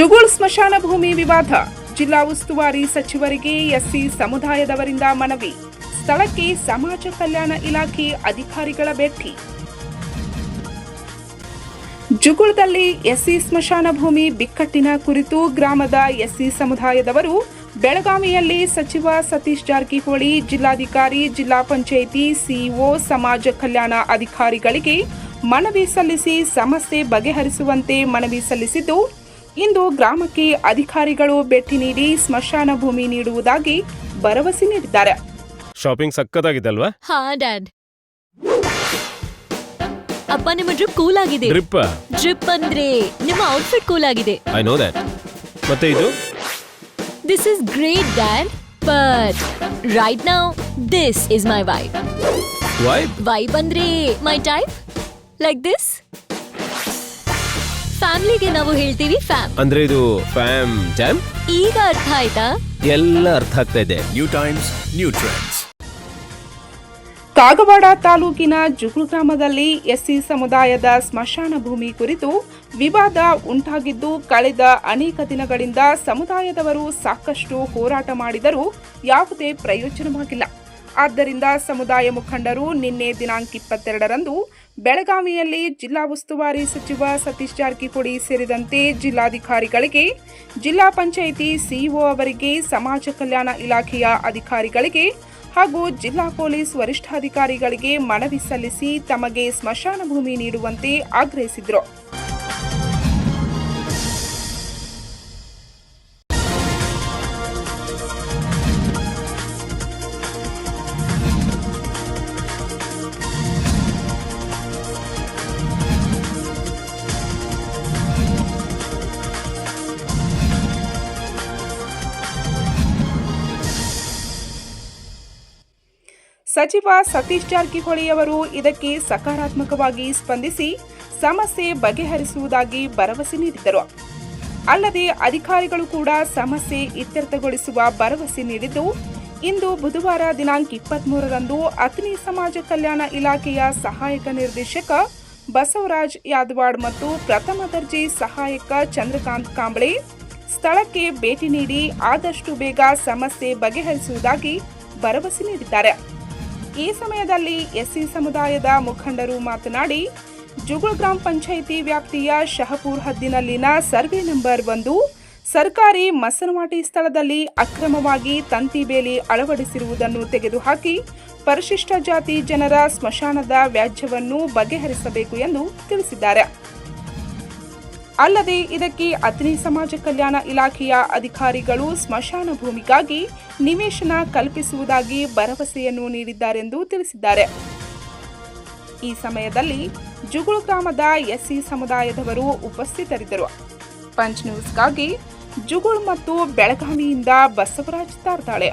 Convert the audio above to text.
ಜುಗುಳ್ ಸ್ಮಶಾನ ಭೂಮಿ ವಿವಾದ. ಜಿಲ್ಲಾ ಉಸ್ತುವಾರಿ ಸಚಿವರಿಗೆ ಎಸ್ಸಿ ಸಮುದಾಯದವರಿಂದ ಮನವಿ. ಸ್ಥಳಕ್ಕೆ ಸಮಾಜ ಕಲ್ಯಾಣ ಇಲಾಖೆ ಅಧಿಕಾರಿಗಳ ಭೇಟಿ. ಜುಗುಳದಲ್ಲಿ ಎಸ್ಸಿ ಸ್ಮಶಾನ ಭೂಮಿ ಬಿಕ್ಕಟ್ಟಿನ ಕುರಿತು ಗ್ರಾಮದ ಎಸ್ಸಿ ಸಮುದಾಯದವರು ಬೆಳಗಾವಿಯಲ್ಲಿ ಸಚಿವ ಸತೀಶ್ ಜಾರಕಿಹೊಳಿ, ಜಿಲ್ಲಾಧಿಕಾರಿ, ಜಿಲ್ಲಾ ಪಂಚಾಯಿತಿ ಸಿಇಒ, ಸಮಾಜ ಕಲ್ಯಾಣ ಅಧಿಕಾರಿಗಳಿಗೆ ಮನವಿ ಸಲ್ಲಿಸಿ ಸಮಸ್ಯೆ ಬಗೆಹರಿಸುವಂತೆ ಮನವಿ ಸಲ್ಲಿಸಿದ್ದು ಇಂದು ಗ್ರಾಮಕ್ಕೆ ಅಧಿಕಾರಿಗಳು ಭೇಟಿ ನೀಡಿ ಸ್ಮಶಾನ ಭೂಮಿ ನೀಡುವುದಾಗಿ ಭರವಸೆ ನೀಡಿದ್ದಾರೆ. ಶಾಪಿಂಗ್ ಸಕ್ಕತ್ತಾಗಿದೆ ಅಲ್ವಾ ಹಾ ಡ್ಯಾಡ್ ಅಪ್ಪ ನಿಮ್ಮ ಡ್ರಿಪ್ ಕೂಲ್ ಆಗಿದೆ. ಡ್ರಿಪ್ ಡ್ರಿಪ್ ಅಂದ್ರೆ ನಿಮ್ಮ ಔಟ್ಫಿಟ್ ಕೂಲ್ ಆಗಿದೆ. ಐ ನೋ ದಟ್ ಮತ್ತೆ ಇದು? This is great dad but right now this is my wife wife wife ಅಂದ್ರೆ ಮೈ ಟೈಪ್ ಲೈಕ್ ದಿಸ್ ಫ್ಯಾಮಿಲಿಗೆ ನಾವು ಹೇಳ್ತೀವಿ ಫ್ಯಾಮ್. ಅಂದ್ರೆ ಇದು ಫ್ಯಾಮ್ ಜಾಮ್ ಈಗ ಅರ್ಥ ಆಯ್ತಾ? ಎಲ್ಲ ಅರ್ಥ ಆಗ್ತಾ ಇದೆ. New times new trends Kagawad ತಾಲೂಕಿನ ಜುಗುಳು ಗ್ರಾಮದಲ್ಲಿ ಎಸ್ಸಿ ಸಮುದಾಯದ ಸ್ಮಶಾನ ಭೂಮಿ ಕುರಿತು ವಿವಾದ ಉಂಟಾಗಿದ್ದು ಕಳೆದ ಅನೇಕ ದಿನಗಳಿಂದ ಸಮುದಾಯದವರು ಸಾಕಷ್ಟು ಹೋರಾಟ ಮಾಡಿದರೂ ಯಾವುದೇ ಪ್ರಯೋಜನವಾಗಿಲ್ಲ. ಆದ್ದರಿಂದ ಸಮುದಾಯ ಮುಖಂಡರು ನಿನ್ನೆ ದಿನಾಂಕ ಇಪ್ಪತ್ತೆರಡರಂದು ಬೆಳಗಾವಿಯಲ್ಲಿ ಜಿಲ್ಲಾ ಉಸ್ತುವಾರಿ ಸಚಿವ ಸತೀಶ್ ಜಾರಕಿಹೊಳಿ ಸೇರಿದಂತೆ ಜಿಲ್ಲಾಧಿಕಾರಿಗಳಿಗೆ, ಜಿಲ್ಲಾ ಪಂಚಾಯಿತಿ ಸಿಇಒ ಅವರಿಗೆ, ಸಮಾಜ ಕಲ್ಯಾಣ ಇಲಾಖೆಯ ಅಧಿಕಾರಿಗಳಿಗೆ ಹಾಗೂ ಜಿಲ್ಲಾ ಪೊಲೀಸ್ ವರಿಷ್ಠಾಧಿಕಾರಿಗಳಿಗೆ ಮನವಿ ಸಲ್ಲಿಸಿ ತಮಗೆ ಸ್ಮಶಾನ ಭೂಮಿ ನೀಡುವಂತೆ ಆಗ್ರಹಿಸಿದರು. ಸಚಿವ ಸತೀಶ್ ಜಾರಕಿಹೊಳಿ ಅವರು ಇದಕ್ಕೆ ಸಕಾರಾತ್ಮಕವಾಗಿ ಸ್ಪಂದಿಸಿ ಸಮಸ್ಯೆ ಬಗೆಹರಿಸುವುದಾಗಿ ಭರವಸೆ ನೀಡಿದರು ಅಲ್ಲದೆ ಅಧಿಕಾರಿಗಳು ಕೂಡ ಸಮಸ್ಯೆ ಇತ್ಯರ್ಥಗೊಳಿಸುವ ಭರವಸೆ ನೀಡಿದ್ದು, ಇಂದು ಬುಧವಾರ ದಿನಾಂಕ ಇಪ್ಪತ್ಮೂರರಂದು ಅತನಿ ಸಮಾಜ ಕಲ್ಯಾಣ ಇಲಾಖೆಯ ಸಹಾಯಕ ನಿರ್ದೇಶಕ ಬಸವರಾಜ್ ಯಾದವಾಡ್ ಮತ್ತು ಪ್ರಥಮ ದರ್ಜೆ ಸಹಾಯಕ ಚಂದ್ರಕಾಂತ್ ಕಾಂಬಳೆ ಸ್ಥಳಕ್ಕೆ ಭೇಟಿ ನೀಡಿ ಆದಷ್ಟು ಬೇಗ ಸಮಸ್ಯೆ ಬಗೆಹರಿಸುವುದಾಗಿ ಭರವಸೆ ನೀಡಿದ್ದಾರೆ. ಈ ಸಮಯದಲ್ಲಿ ಎಸ್ಸಿ ಸಮುದಾಯದ ಮುಖಂಡರು ಮಾತನಾಡಿ, ಜುಗುಳ್ ಗ್ರಾಮ ಪಂಚಾಯಿತಿ ವ್ಯಾಪ್ತಿಯ ಶಹಪುರ್ ಹದ್ದಿನಲ್ಲಿನ ಸರ್ವೆ ನಂಬರ್ ಒಂದು, ಸರ್ಕಾರಿ ಮಸನವಾಟಿ ಸ್ಥಳದಲ್ಲಿ ಅಕ್ರಮವಾಗಿ ತಂತಿ ಬೇಲಿ ಅಳವಡಿಸಿರುವುದನ್ನು ತೆಗೆದುಹಾಕಿ, ಪರಿಶಿಷ್ಟ ಜಾತಿ ಜನರ ಸ್ಮಶಾನದ ವ್ಯಾಜ್ಯವನ್ನು ಬಗೆಹರಿಸಬೇಕು ಎಂದು ತಿಳಿಸಿದ್ದಾರೆ. ಅಲ್ಲದೆ ಇದಕ್ಕೆ ಅತನಿ ಸಮಾಜ ಕಲ್ಯಾಣ ಇಲಾಖೆಯ ಅಧಿಕಾರಿಗಳು ಸ್ಮಶಾನ ಭೂಮಿಗಾಗಿ ನಿವೇಶನ ಕಲ್ಪಿಸುವುದಾಗಿ ಭರವಸೆಯನ್ನು ನೀಡಿದ್ದಾರೆಂದು ತಿಳಿಸಿದ್ದಾರೆ. ಈ ಸಮಯದಲ್ಲಿ ಜುಗುಳು ಗ್ರಾಮದ ಎಸ್ಸಿ ಸಮುದಾಯದವರು ಉಪಸ್ಥಿತರಿದ್ದರು. ಪಂಚ್ ನ್ಯೂಸ್ಗಾಗಿ ಜುಗುಳ್ ಮತ್ತು ಬೆಳಗಾವಿಯಿಂದ ಬಸವರಾಜ್ ತಾರ್ತಾಳೆ.